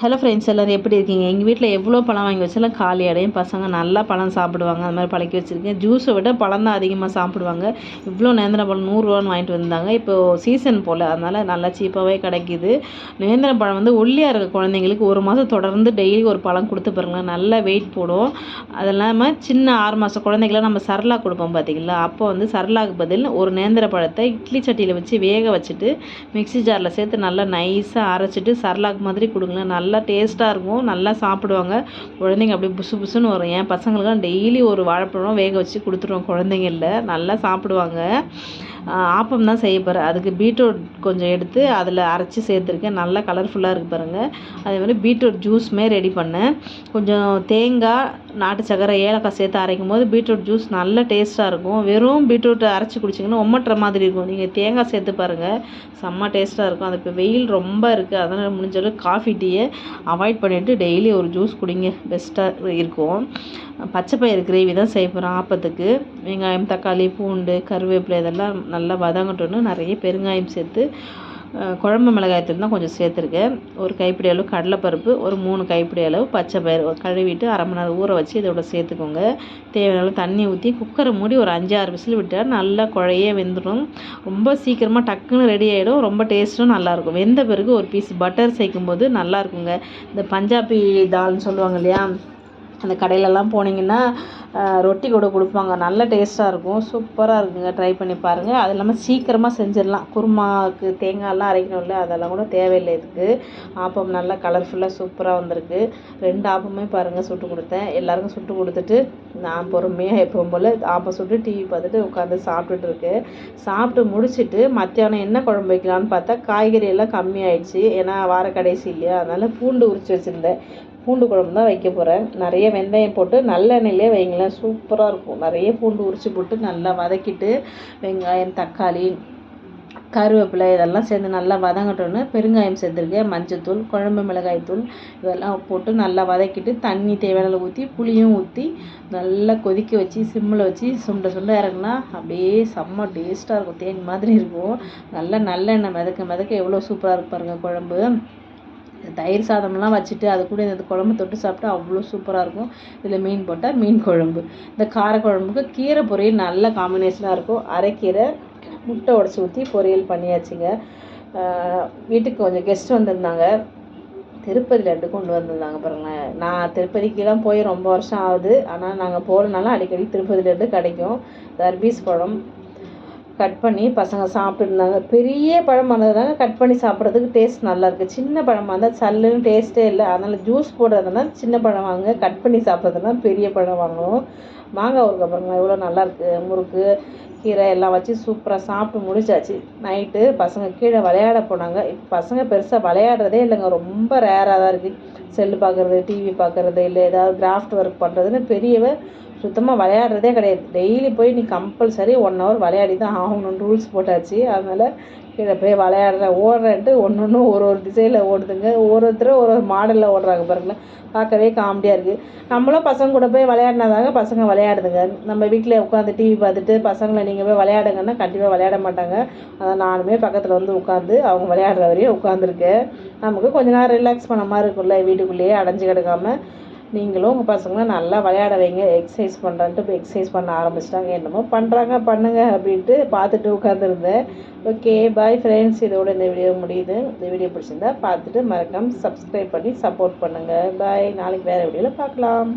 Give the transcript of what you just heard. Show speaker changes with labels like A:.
A: Hello friends எல்லோரும் எப்படி இருக்கீங்க? எங்கள் வீட்டில் எவ்வளோ பழம் வாங்கி வச்சாலும் காலி அடையும் பசங்க நல்லா பழம் சாப்பிடுவாங்க. அந்த மாதிரி பழக்கி வச்சுருக்கேன். ஜூஸை விட பழம் தான் அதிகமாக சாப்பிடுவாங்க. இவ்வளோ நேந்திர பழம் நூறுரூவான்னு வாங்கிட்டு வந்தாங்க. இப்போது சீசன் போல். அதனால் நல்லா சீப்பாகவே கிடைக்கிது. நேந்திர பழம் வந்து ஒல்லியாக இருக்க குழந்தைங்களுக்கு ஒரு மாதம் தொடர்ந்து டெய்லி ஒரு பழம் கொடுத்து பாருங்களேன். நல்லா வெயிட் போடும். அது இல்லாமல் சின்ன ஆறு மாதம் குழந்தைங்கள நம்ம சரலாக் கொடுப்போம் பார்த்தீங்களா அப்போ வந்து சரலாக்கு பதில் ஒரு நேந்திர பழத்தை இட்லி சட்டியில் வச்சு வேக வச்சுட்டு மிக்ஸி ஜாரில் சேர்த்து நல்லா நைஸாக அரைச்சிட்டு சரலாக் மாதிரி கொடுங்களேன். நல்லா நல்லா டேஸ்ட்டாக இருக்கும். நல்லா சாப்பிடுவாங்க. குழந்தைங்க அப்படியே புசு புசுன்னு வரும். என் பசங்களுக்குலாம் டெய்லி ஒரு வாழைப்பழம் வேக வச்சு கொடுத்துருவோம் குழந்தைங்கள நல்லா சாப்பிடுவாங்க. ஆப்பம் தான் செய்ய போகிறேன் அதுக்கு பீட்ரூட் கொஞ்சம் எடுத்து அதில் அரைச்சி சேர்த்துருக்கேன். நல்லா கலர்ஃபுல்லாக இருக்குது பாருங்கள் அதே மாதிரி பீட்ரூட் ஜூஸுமே ரெடி பண்ணேன். கொஞ்சம் தேங்காய் நாட்டு சக்கரை ஏலக்காய் சேர்த்து அரைக்கும் போது பீட்ரூட் ஜூஸ் நல்ல டேஸ்ட்டாக இருக்கும். வெறும் பீட்ரூட்டை அரைச்சி குடிச்சிங்கன்னா ஒம்மட்டுற மாதிரி இருக்கும். நீங்கள் தேங்காய் சேர்த்து பாருங்கள் செம்ம டேஸ்ட்டாக இருக்கும். அது இப்போ வெயில் ரொம்ப இருக்குது அதனால் முடிஞ்சளவு காஃபி டீயை அவாய்ட் பண்ணிவிட்டு டெய்லி ஒரு ஜூஸ் குடிங்க. பெஸ்ட்டாக இருக்கும். பச்சை பயிறு கிரேவி தான் செய்ய போகிறேன் ஆப்பத்துக்கு. வெங்காயம் தக்காளி பூண்டு கருவேப்பிலை இதெல்லாம் நல்லா வதங்கட்டும்னு நிறைய பெருங்காயம் சேர்த்து குழம்பு மிளகாயத்தூள் தான் கொஞ்சம் சேர்த்துருக்கேன். ஒரு கைப்பிடி அளவு கடலைப்பருப்பு ஒரு மூணு கைப்பிடி அளவு பச்சை பயிறு கழுவிட்டு அரை மணி நேரம் ஊற வச்சு இதோட சேர்த்துக்கோங்க. தேவையான அளவு தண்ணி ஊற்றி குக்கரை மூடி ஒரு அஞ்சு ஆறு விசில் விட்டால் நல்லா குழையே வெந்துடும். ரொம்ப சீக்கிரமாக டக்குன்னு ரெடி ஆகிடும் ரொம்ப டேஸ்ட்டும் நல்லாயிருக்கும் வெந்த பிறகு ஒரு பீஸ் பட்டர் சேர்க்கும் போது நல்லாயிருக்குங்க இந்த பஞ்சாபி தால்னு சொல்லுவாங்க இல்லையா? அந்த கடையிலலாம் போனீங்கன்னா ரொட்டி கூட கொடுப்பாங்க. நல்ல டேஸ்ட்டாக இருக்கும். சூப்பராக இருக்குங்க. ட்ரை பண்ணி பாருங்கள் அது இல்லாமல் சீக்கிரமாக செஞ்சிடலாம். குருமாவுக்கு தேங்காயெல்லாம் அரைக்கணும்ல அதெல்லாம் கூட தேவையில்லை இதுக்கு. ஆப்பம் நல்லா கலர்ஃபுல்லாக சூப்பராக வந்திருக்கு. ரெண்டு ஆப்பமே பாருங்கள் சுட்டு கொடுத்தேன். எல்லாருக்கும் சுட்டு கொடுத்துட்டு நான் பொறுமையாக எப்பவும் போல் ஆப்பம் சுட்டு டிவி பார்த்துட்டு உட்காந்து சாப்பிட்டுட்டு இருக்கேன் சாப்பிட்டு முடிச்சுட்டு மத்தியானம் என்ன குழம்பு வைக்கலான்னு பார்த்தா காய்கறி எல்லாம் கம்மியாயிடுச்சு. ஏன்னா வார கடைசி இல்லையா? அதனால் பூண்டு உரித்து வச்சுருந்தேன். பூண்டு குழம்பு தான் வைக்க போகிறேன் நிறைய வெந்தயம் போட்டு நல்லெண்ணெயிலே வைங்களேன். சூப்பராக இருக்கும். நிறைய பூண்டு உரித்து போட்டு நல்லா வதக்கிட்டு வெங்காயம் தக்காளி கருவேப்பிலை இதெல்லாம் சேர்ந்து நல்லா வதங்கட்டோன்னு பெருங்காயம் சேர்த்துருக்கேன். மஞ்சத்தூள் குழம்பு மிளகாய் தூள் இதெல்லாம் போட்டு நல்லா வதக்கிட்டு தண்ணி தேவையான ஊற்றி புளியும் ஊற்றி நல்லா கொதிக்க வச்சு சிம்மில் வச்சு சுண்ட சுண்ட இறங்குனா அப்படியே செம்ம டேஸ்ட்டாக இருக்கும். தேன் மாதிரி இருக்கும். நல்லா நல்லெண்ணெய் மிதக்க மிதக்க எவ்வளோ சூப்பராக இருக்கு பாருங்கள் குழம்பு. தயிர் சாதம்லாம் வச்சுட்டு அது கூட இந்த குழம்பு தொட்டு சாப்பிட்டா அவ்வளோ சூப்பராக இருக்கும். இதில் மீன் போட்டால் மீன் குழம்பு. இந்த காரக்குழம்புக்கு கீரை பொரியல் நல்ல காம்பினேஷனாக இருக்கும். அரைக்கீரை முட்டை உடச்சி ஊற்றி பொரியல் பண்ணியாச்சுங்க. வீட்டுக்கு கொஞ்சம் கெஸ்ட் வந்திருந்தாங்க. திருப்பதி லட்டு கொண்டு வந்திருந்தாங்க பாருங்களேன். நான் திருப்பதிக்கெல்லாம் போய் ரொம்ப வருஷம் ஆகுது. ஆனால் நாங்கள் போகிறனால அடிக்கடி திருப்பதி லட்டு கிடைக்கும். தர்பீஸ் பழம் கட் பண்ணி பசங்க சாப்பிட்டுருந்தாங்க. பெரிய பழமாக இருந்ததுனால கட் பண்ணி சாப்பிட்றதுக்கு டேஸ்ட் நல்லாயிருக்கு சின்ன பழமாக இருந்தால் சல்லுன்னு டேஸ்ட்டே இல்லை. அதனால் ஜூஸ் போடுறதுனால சின்ன பழம் வாங்க கட் பண்ணி சாப்பிட்றதுனா பெரிய பழம் வாங்கணும் மாங்காய் ஊருக்கு அப்புறமா எவ்வளோ நல்லாயிருக்கு முறுக்கு கீரை எல்லாம் வச்சு சூப்பராக சாப்பிட்டு முடிச்சாச்சு. நைட்டு பசங்க கீழே விளையாட போனாங்க. இப்போ பசங்க பெருசாக விளையாடுறதே இல்லைங்க. ரொம்ப ரேராக தான் இருக்குது செல்லு பார்க்குறது டிவி பார்க்குறது இல்லை ஏதாவது கிராஃப்ட் ஒர்க் பண்ணுறதுன்னு பெரியவ சுத்தமாக விளையாடுறதே கிடையாது. டெய்லி போய் நீ கம்பல்சரி ஒன் ஹவர் விளையாடி தான் ஆகணும்னு ரூல்ஸ் போட்டாச்சு. அதனால் கீழே போய் விளையாடுறேன் ஓடுறேன்ட்டு ஒன்று ஒன்று ஒரு ஒரு திசையில் ஓடுதுங்க. ஒருத்தரும் ஒரு ஒரு மாடலில் ஓடுறாங்க பாருங்களேன். பார்க்கவே காமெடியாக இருக்குது நம்மளும் பசங்க கூட போய் விளையாடினாதாங்க பசங்க விளையாடுதுங்க. நம்ம வீட்டில் உட்காந்து டிவி பார்த்துட்டு பசங்களை நீங்கள் போய் விளையாடுங்கன்னா கண்டிப்பாக விளையாட மாட்டாங்க. அதான் நானுமே பக்கத்தில் வந்து உட்காந்து அவங்க விளையாடுற வரையும் உட்காந்துருக்கேன் நமக்கு கொஞ்ச நேரம் ரிலாக்ஸ் பண்ண மாதிரி இருக்கும்ல வீட்டுக்குள்ளேயே அடைஞ்சு கிடக்காமல் நீங்களும் உங்கள் பசங்களும் நல்லா விளையாட வைங்க. எக்ஸசைஸ் பண்ணுறான்ட்டு இப்போ எக்ஸசைஸ் பண்ண ஆரம்பிச்சிட்டாங்க. என்னமோ பண்ணுறாங்க பண்ணுங்க அப்படின்ட்டு பார்த்துட்டு உட்காந்துருந்தேன் ஓகே பாய் ஃப்ரெண்ட்ஸ் இதோட இந்த வீடியோ முடியுது. இந்த வீடியோ பிடிச்சிருந்தா பார்த்துட்டு மறக்காமல் சப்ஸ்கிரைப் பண்ணி சப்போர்ட் பண்ணுங்கள் பாய் நாளைக்கு வேறு வீடியோவில் பார்க்கலாம்.